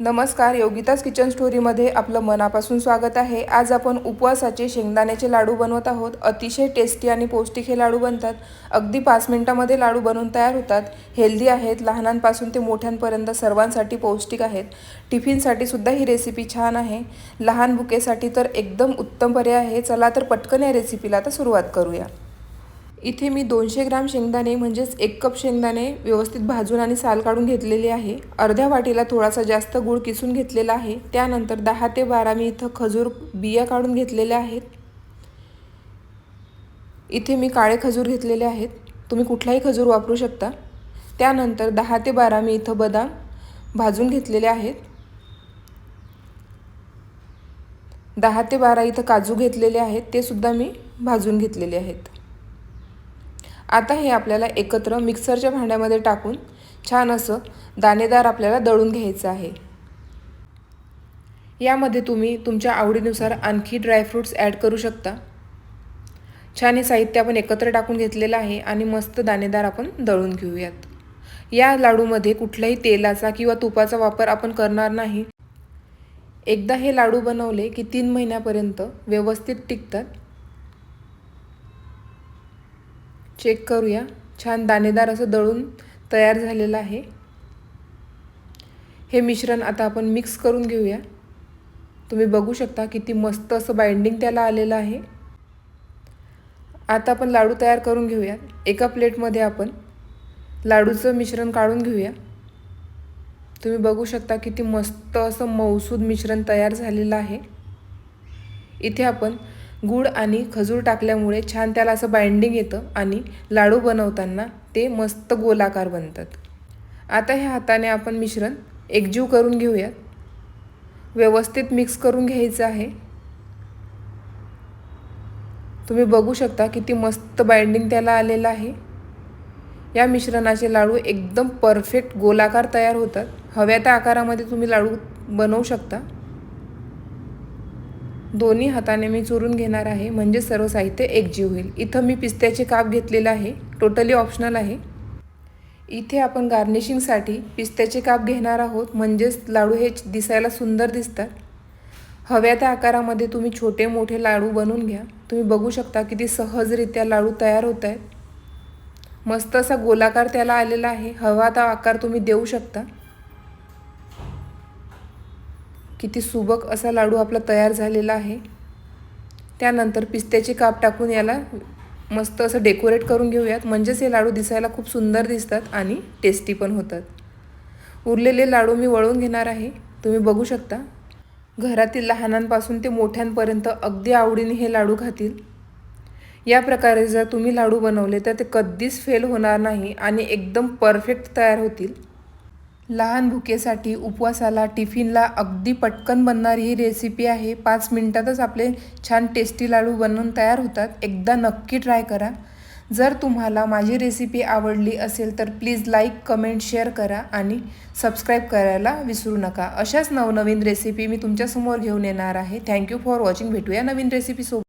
नमस्कार योगिताज किचन स्टोरीमध्ये आपलं मनापासून स्वागत आहे. आज आपण उपवासाचे शेंगदाण्याचे लाडू बनवत आहोत. अतिशय टेस्टी आणि पौष्टिक हे लाडू बनतात. अगदी पाच मिनटामध्ये लाडू बनवून तयार होतात. हेल्दी आहेत. लहानांपासून ते मोठ्यांपर्यंत सर्वांसाठी पौष्टिक आहेत. टिफिनसाठी सुद्धा ही रेसिपी छान आहे. लहान बुकेसाठी तर एकदम उत्तम पर्याय आहे. चला तर पटकन या रेसिपीला आता सुरुवात करूया. इथे मी दोनशे ग्राम शेंगदाणे म्हणजेच एक कप शेंगदाणे व्यवस्थित भाजून आणि साल काढून घेतलेले आहे. अर्ध्या वाटीला थोडासा जास्त गूळ किसून घेतलेला आहे. त्यानंतर दहा ते बारा मी इथं खजूर बिया काढून घेतलेल्या आहेत. इथे मी काळे खजूर घेतलेले आहेत. तुम्ही कुठलाही खजूर वापरू शकता. त्यानंतर दहा ते बारा मी इथं बदाम भाजून घेतलेले आहेत. दहा ते बारा इथं काजू घेतलेले आहेत. ते सुद्धा मी भाजून घेतलेले आहेत. आता हे आपल्याला एकत्र मिक्सरच्या भांड्यामध्ये टाकून छान असं दाणेदार आपल्याला दळून घ्यायचं आहे. यामध्ये तुम्ही तुमच्या आवडीनुसार आणखी ड्रायफ्रूट्स ॲड करू शकता. छान हे साहित्य आपण एकत्र टाकून घेतलेलं आहे आणि मस्त दाणेदार आपण दळून घेऊयात. या लाडूमध्ये कुठल्याही तेलाचा किंवा तुपाचा वापर आपण करणार नाही. एकदा हे लाडू बनवले की तीन महिन्यापर्यंत व्यवस्थित टिकतात. चेक करूया. छान दाणेदार असं दळून तयार झालेलं आहे. हे मिश्रण आता आपण मिक्स करून घेऊया. तुम्ही बघू शकता किती मस्त असं बाइंडिंग त्याला आलेलं आहे. आता आपण लाडू तयार करून घेऊया. एका प्लेटमध्ये आपण लाडूचं मिश्रण काढून घेऊया. तुम्ही बघू शकता किती मस्त असं मौसूद मिश्रण तयार झालेलं आहे. इथे आपण गूळ आणि खजूर टाकल्यामुळे छान त्याला असं बाइंडिंग येतं आणि लाडू बनवताना ते मस्त गोलाकार बनतात. आता ह्या हाताने आपण मिश्रण एकजीव करून घेऊयात. व्यवस्थित मिक्स करून घ्यायचं आहे. तुम्ही बघू शकता किती मस्त बाइंडिंग त्याला आलेलं आहे. या मिश्रणाचे लाडू एकदम परफेक्ट गोलाकार तयार होतात. हव्या त्या आकारामध्ये तुम्ही लाडू बनवू शकता. दोन्ही हाताने मी चुरून घेणार आहे म्हणजे सर्व साहित्य एकजीव होईल. इथं मी पिस्त्याचे काप घेतलेलं आहे टोटली ऑप्शनल आहे. इथे आपण गार्निशिंगसाठी पिस्त्याचे काप घेणार आहोत म्हणजेच लाडू हे दिसायला सुंदर दिसतात. हव्या त्या आकारामध्ये तुम्ही छोटे मोठे लाडू बनवून घ्या. तुम्ही बघू शकता किती सहजरित्या लाडू तयार होत आहेत. मस्त असा गोलाकार त्याला आलेला आहे. हवा त्या आकार तुम्ही देऊ शकता. किती सुबक असा लाडू आपला तयार झालेला आहे. त्यानंतर पिस्त्याचे काप टाकून याला मस्त असं डेकोरेट करून घेऊयात. म्हणजेच हे लाडू दिसायला खूप सुंदर दिसतात आणि टेस्टी पण होतात. उरलेले लाडू मी वळून घेणार आहे. तुम्ही बघू शकता. घरातील लहानांपासून ते मोठ्यांपर्यंत अगदी आवडीने हे लाडू खातील. या प्रकारे जर तुम्ही लाडू बनवले तर ते कधीच फेल होणार नाही आणि एकदम परफेक्ट तयार होतील. लहान भुकेसाठी उपवासाला टिफिनला अगदी पटकन बनणारी ही रेसिपी आहे. पाच मिनटातच आपले छान टेस्टी लाडू बनवून तयार होतात. एकदा नक्की ट्राय करा. जर तुम्हाला माझी रेसिपी आवडली असेल तर प्लीज लाईक कमेंट शेअर करा आणि सबस्क्राईब करायला विसरू नका. अशाच नवनवीन रेसिपी मी तुमच्यासमोर घेऊन येणार आहे. थँक्यू फॉर वॉचिंग भेटूया नवीन रेसिपीसोबत